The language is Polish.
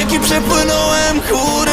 rzeki przepłynąłem chóry